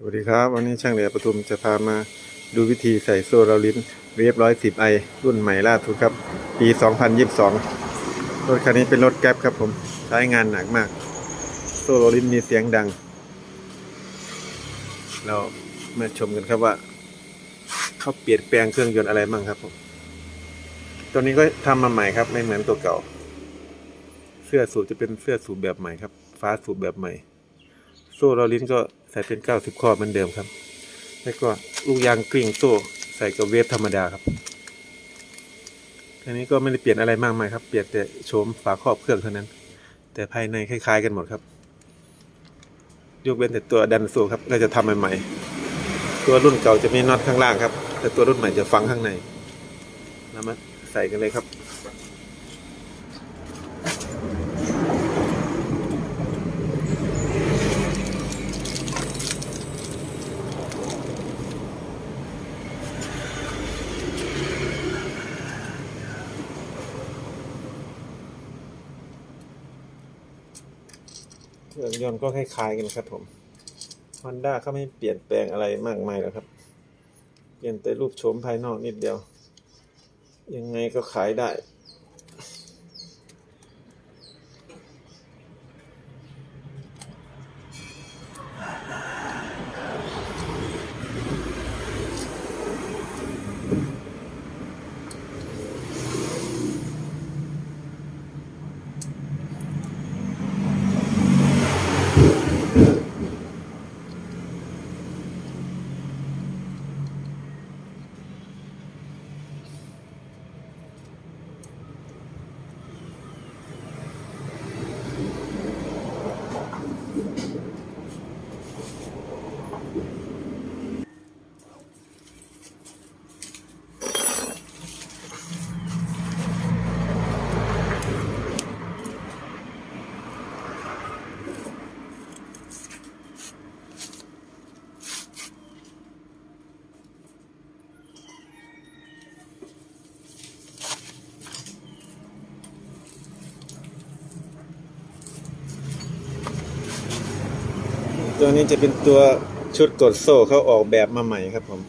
สวัสดีครับ วันนี้ช่างเหลือปทุมจะพามาดูวิธีใส่โซ่เราลิ้นเรียบร้อยสิบไอรุ่นใหม่ล่าสุดครับ ปี 2022 รถคันนี้เป็นรถแก๊ปครับผมใช้งานหนักมาก โซ่เราลิ้นมีเสียงดัง เรามาชมกันครับว่า เขาเปลี่ยนแปลงเครื่องยนต์อะไรบ้างครับผมตัวนี้ก็ทำมาใหม่ครับ ไม่เหมือนตัวเก่า เสื้อสูบจะเป็นเสื้อสูบแบบใหม่ครับ ฟ้าสูบแบบใหม่ โซ่เราลิ้นก็ ใส่เป็นเก้าสิบข้อเหมือนเดิมครับ แล้วก็ลูกยางกลิ้งโซ่ใส่กับเวฟธรรมดาครับอันนี้ก็ไม่ได้เปลี่ยนอะไรมากมายครับ เปลี่ยนแต่โฉมฝาครอบเครื่องเท่านั้น แต่ภายในคล้าย ๆ กันหมดครับ ยกเว้นแต่ตัวดันโซ่ครับก็จะทำใหม่ๆ ตัวรุ่นเก่าจะมีน็อตข้างล่างครับ แต่ตัวรุ่นใหม่จะฝังข้างในแล้วมาใส่กันเลยครับ เครื่องยนต์ก็คล้ายๆกันครับผม Honda เขาไม่เปลี่ยนแปลงอะไรมากมายหรอกครับ เปลี่ยนแต่รูปโฉมภายนอกนิดเดียว ยังไงก็ขายได้ ตัวนี้จะเป็นตัวชุดกดโซ่เขาออกแบบมาใหม่ครับผม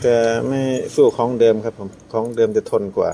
แต่ไม่สู้ของเดิมครับผม ของเดิมจะทนกว่า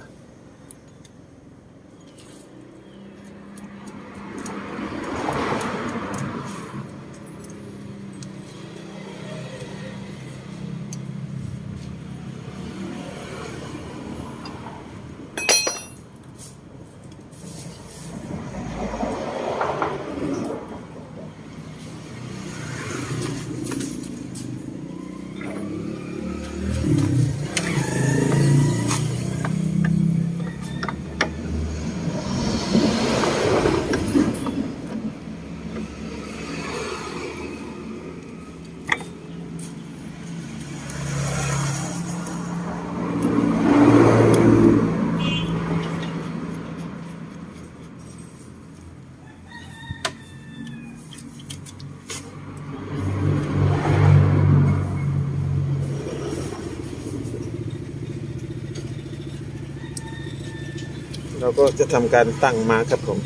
ก็จะทำการตั้งมาร์คครับผม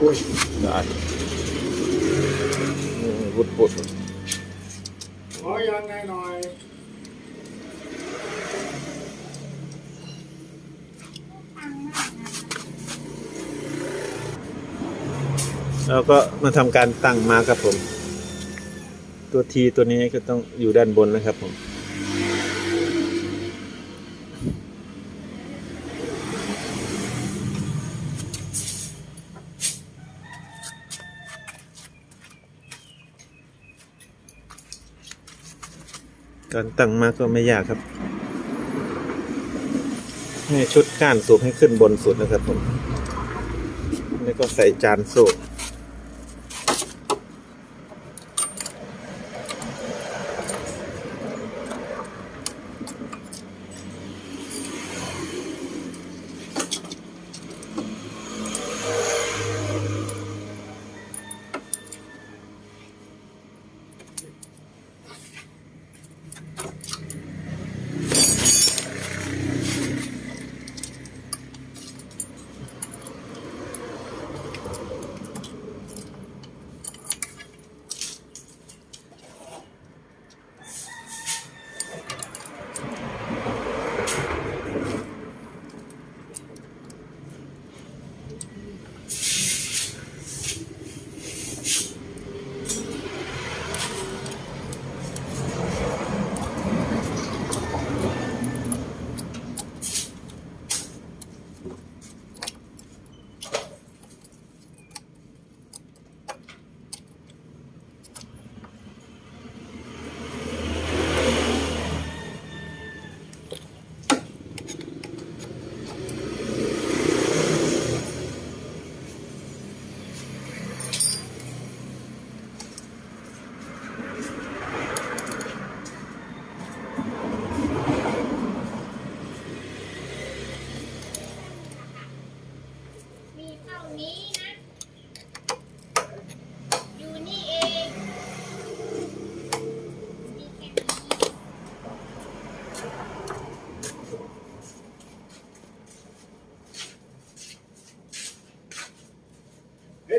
อุ้ยได้นี่วุดปุดขอยังไงหน่อยเราก็มาทำการตั้งมาร์คครับผม ตัวทีตัวนี้ก็ต้องอยู่ด้านบนนะครับผม การตั้งมากก็ไม่ยากครับให้ชุดก้านสูบให้ขึ้นบนสุดนะครับผม แล้วก็ใส่จานสูบ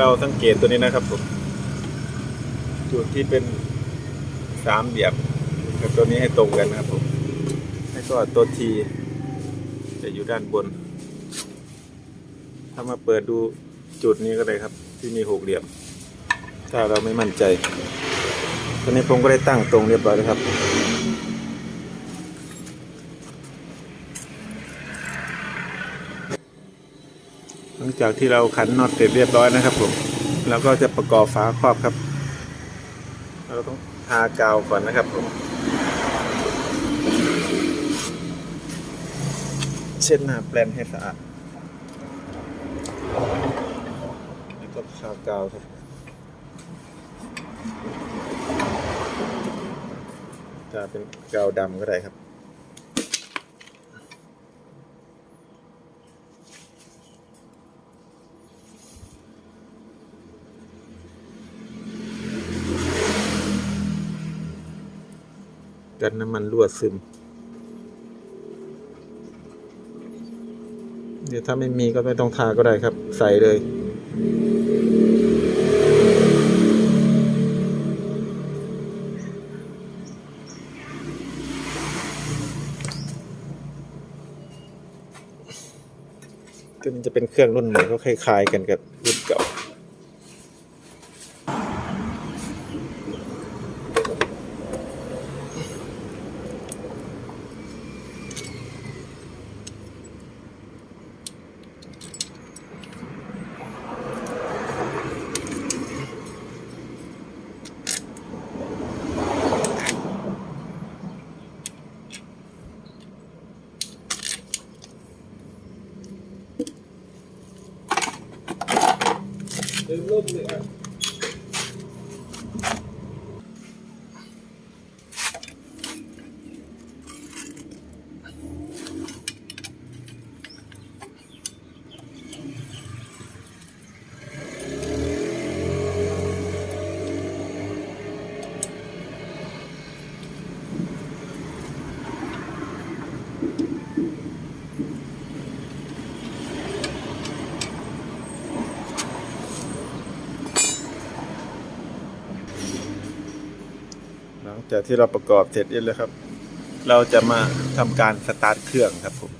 เลยนี่อืมโอเคเข้าใจแล้วก็เห็นมาร์กเราสังเกตตัวนี้นะครับผมจุดที่เป็นสามเหลี่ยมกับตัวนี้ให้ตรงกันนะครับผมให้ก็ตัวทีจะอยู่ด้านบน ถ้ามาเปิดดูจุดนี้ก็ได้ครับ ที่มีหกเหลี่ยม ถ้าเราไม่มั่นใจ ตอนนี้ผมก็ได้ตั้งตรงเรียบร้อยแล้วครับ หลัง จากที่เราขันน็อตเสร็จเรียบร้อยนะครับผมเราก็จะประกอบฝาครอบครับ เราต้องทากาวก่อนนะครับผมเช็ดหน้าแปลนให้สะอาดแล้วก็ทากาวครับ จะเป็นกาวดำก็ได้ครับ กันน้ำมันรั่วซึม เดี๋ยวถ้าไม่มีก็ไม่ต้องทาก็ได้ครับ ใส่เลยก็มันจะเป็นเครื่องรุ่นใหม่ก็คล้ายๆกันกับรุ่นเก่า หลั จากที่เราประกอบเสร็จเรียบร้อยครับ เราจะมาทำการสตาร์ทเครื่องครับผม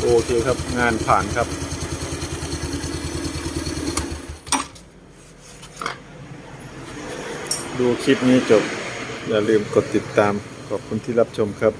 โอเคครับงานผ่านครับ ดูคลิปนี้จบ อย่าลืมกดติดตามขอบคุณที่รับชมครับ